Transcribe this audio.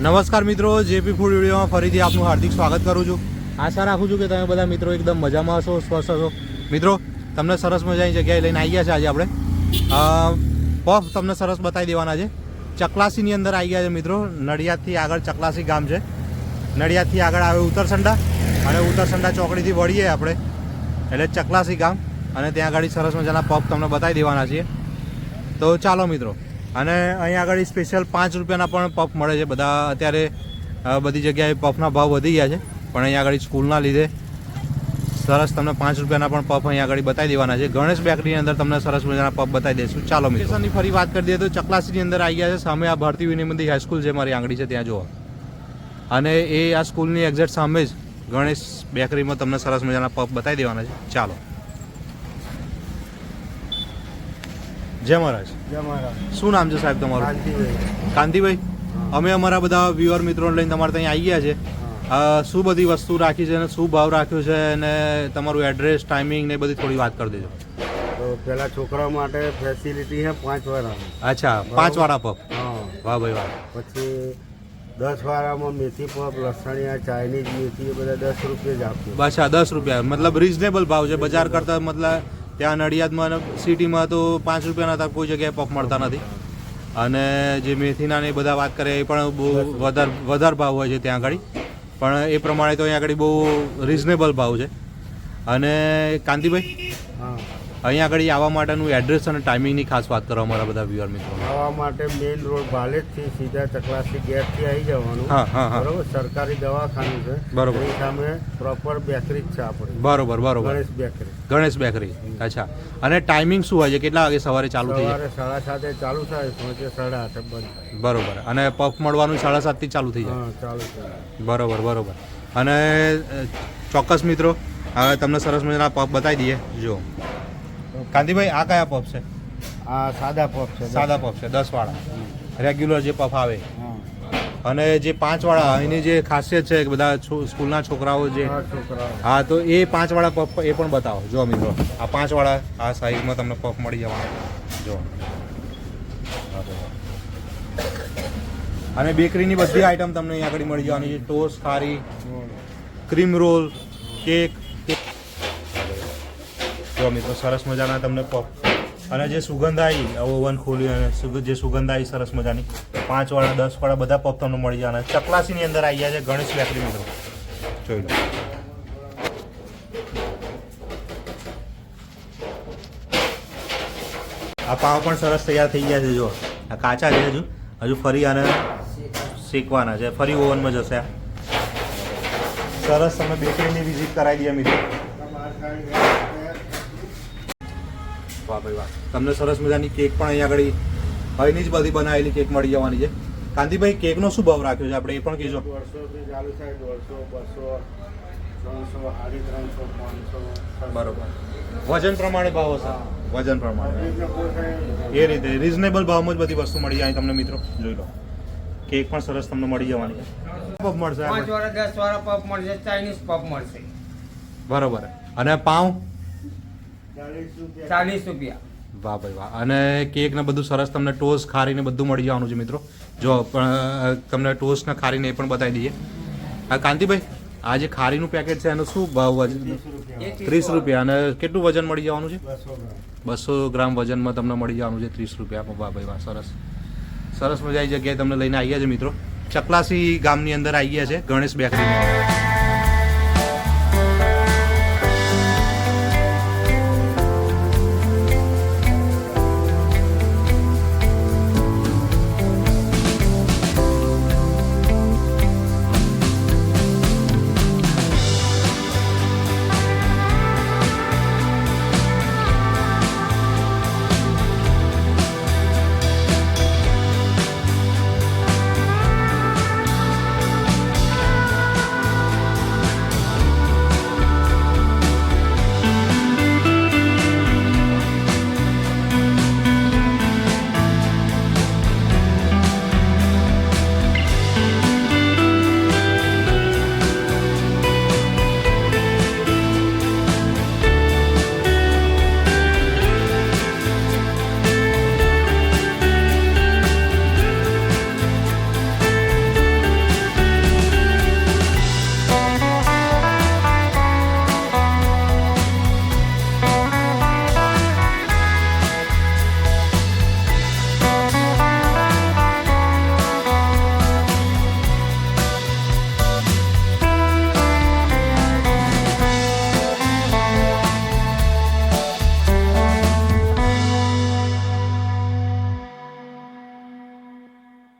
નમસ્કાર મિત્રો JP food વિડીયોમાં ફરીથી આપનું હાર્દિક સ્વાગત કરું છું. આશા રાખું છું કે તમે બધા મિત્રો એકદમ મજામાં હશો, સ્વસ્થ હશો. મિત્રો, તમને સરસ મજાની જગ્યાએ લઈને આવી ગયા છે આજે આપણે. પફ તમને સરસ બતાવી દેવાના છે. ચકલાસીની અંદર આવી ગયા છે મિત્રો. નડિયાદથી આગળ ચકલાસી ગામ છે. નડિયાદથી આગળ આવે ઉત્તરસંડા અને ઉત્તરસંડા ચોકડીથી વળીએ આપણે. એટલે ચકલાસી ગામ અને ત્યાં આગળ સરસ મજાના પફ તમને બતાવી દેવાના છીએ. તો ચાલો મિત્રો અને અહીંયા આગળ સ્પેશિયલ પાંચ રૂપિયાના પણ પફ મળે છે. બધા અત્યારે બધી જગ્યાએ પફના ભાવ વધી ગયા છે. પણ અહીંયા આગળ સ્કૂલના લીધે સરસ તમને પાંચ રૂપિયાના પણ પફ અહીંયા આગળ બતાવી દેવાના છે. ગણેશ બેકરીની અંદર તમને સરસ મજાના પફ બતાવી દઈશું. ચાલો મિત્રો. ફરી વાત કરી દઈએ તો ચકલાસીની અંદર આવી ગયા છે. સામે આ ભારતી વિનિમંદી હાઈસ્કૂલ છે મારી આંગળી છે, ત્યાં જુઓ. અને એ આ સ્કૂલની એક્ઝેક્ટ સામે જ ગણેશ બેકરીમાં તમને સરસ મજાના પફ બતાવી દેવાના છે. ચાલો. જય મહારાજ. જય મહારાજ. શું નામ છે સાહેબ તમારું? કાંતિભાઈ. કાંતિભાઈ? અમે અમારા બધા વ્યુઅર મિત્રોને લઈને તમારે ત્યાં આવી ગયા છે. શું બધી વસ્તુ રાખી છે અને શું ભાવ રાખ્યો છે અને તમારું એડ્રેસ ટાઈમિંગ ને બધી થોડી વાત કરી દેજો. તો પેલા છોકરાઓ માટે ફેસિલિટી છે પાંચ વાળા અચ્છા પાંચ વાળા હા. વાહ ભાઈ વાહ. પછી દસ વાળામાં મેથી પફ લસણિયા ચાઇનીઝ મેથી એ બધા દસ રૂપિયા જ આપ્યું અચ્છા દસ રૂપિયા. મતલબ રિઝનેબલ ભાવ છે. બજાર કરતાં મતલબ ત્યાં નડિયાદમાં સિટીમાં તો પાંચ રૂપિયાના તો કોઈ જગ્યાએ પફ મળતા નથી. અને જે મેથીના ને બધા વાત કરે એ પણ બહુ વધારે વધારે ભાવ હોય છે ત્યાં આગળ પણ એ પ્રમાણે તો અહીંયા આગળ બહુ રિઝનેબલ ભાવ છે. અને કાંતિભાઈ? હા. અહીંયા આગળ આવવા માટેનું એડ્રેસ અને ટાઈમિંગની ખાસ વાત કરો અમારા બધા વ્યુઅર મિત્રો. આવવા માટે મેઇન રોડ ભાલેજથી સીધા ચકલાસી ગેટથી આવી જવાનું. બરોબર? સરકારી દવાખાનું છે. બરોબર. સામે પ્રોપર બેકરી છે આપણે. બરોબર બરોબર. ગણેશ બેકરી ગણેશ બેકરી અચ્છા. અને ટાઈમિંગ શું હોય છે? કેટલા વાગે સવારે ચાલુ થઈ જાય સાડા સાતે ચાલુ થાય સાંજે સાડા આઠે બંધ બરોબર. અને પફ મળવાનું સાડા સાતથી ચાલુ થઈ જાય. ચાલુ થાય બરોબર બરોબર. અને ચોક્કસ મિત્રો હવે તમને સરસ મજાના પફ બતાવી દઈએ. જો કાંતિભાઈ આ કયા પફ છે? આ સાદા પફ છે સાદા પફ છે દસ વાળા રેગ્યુલર જે પફ આવે. અને જે પાંચ વાળા એની જે ખાસિયત છે કે બધા સ્કૂલના છોકરાઓ જે હા, તો એ પાંચ વાળા પફ એ પણ બતાવો. જો મિત્રો આ પાંચ વાળા આ સાઈઝમાં તમને પફ મળી જવાના. જો. અને બેકરીની બધી આઈટમ તમને અહીંયા આગળ મળી જવાની છે. ટોસ્ટ ખારી ક્રીમ રોલ કેક. જો મિત્રો, સરસ મજાના તમને પફ અને જે સુગંધ આવી ઓવન ખોલી અને જે સુગંધ આવી સરસ મજાની પાંચ વાળા દસ વાળા બધા પફ તમને મળી જવાના ચકલાસીની અંદર આવી ગયા છે ગણેશ બેકરી મિત્રો. જોઈ લો. આ પાવ પણ સરસ તૈયાર થઈ ગયા છે જો આ કાચા છે હજુ. હજુ ફરી આને શેકવાના છે. ફરી ઓવનમાં જશે આ. સરસ, તમે બેકરીની વિઝિટ કરાવી દઈએ મિત્રો. વાહ ભાઈ વાહ તમને સરસ મજાની કેક પણ અહીંયા આગળ ભાઈની જ બધી બનાવેલી કેક મળી જવાની છે. કાંતિભાઈ કેકનો શું ભાવ રાખ્યો છે? આપણે એ પણ કહેજો. દોઢસોથી ચાલુ થાય દોઢસો બસો ત્રણસો સાડી ત્રણસો પાંચસો બરોબર. વજન પ્રમાણે ભાવ હશે? વજન પ્રમાણે. એ રીતે. રિઝનેબલ ભાવમાં જ બધી વસ્તુ મળી જાય. તમને મિત્રો જોઈ લો. કેક પણ સરસ તમને મળી જવાની છે. પફ મળશે પાંચ વાળા દસ વાળા પપ મળશે ચાઇનીઝ પપ મળશે. બરોબર. અને પાઉં? ચાલીસ રૂપિયા. વાહ ભાઈ વાહ. અને કેક ને બધું સરસ તમને ટોસ ખારીને બધું મળી જવાનું છે મિત્રો. જો પણ તમને ટોસ ને ખારીને એ પણ બતાવી દઈએ. હા કાંતિભાઈ આ જે ખારીનું પેકેટ છે એનો શું ભાવ વજન? ત્રીસ રૂપિયા. અને કેટલું વજન મળી જવાનું છે? બસો ગ્રામ. વજનમાં તમને મળી જવાનું છે ત્રીસ રૂપિયા. વાહ ભાઈ વાહ સરસ. સરસ મજાની જગ્યાએ તમને લઈને આવી ગયા છે મિત્રો. ચકલાસી ગામની અંદર આવી ગયા છે ગણેશ બેકરી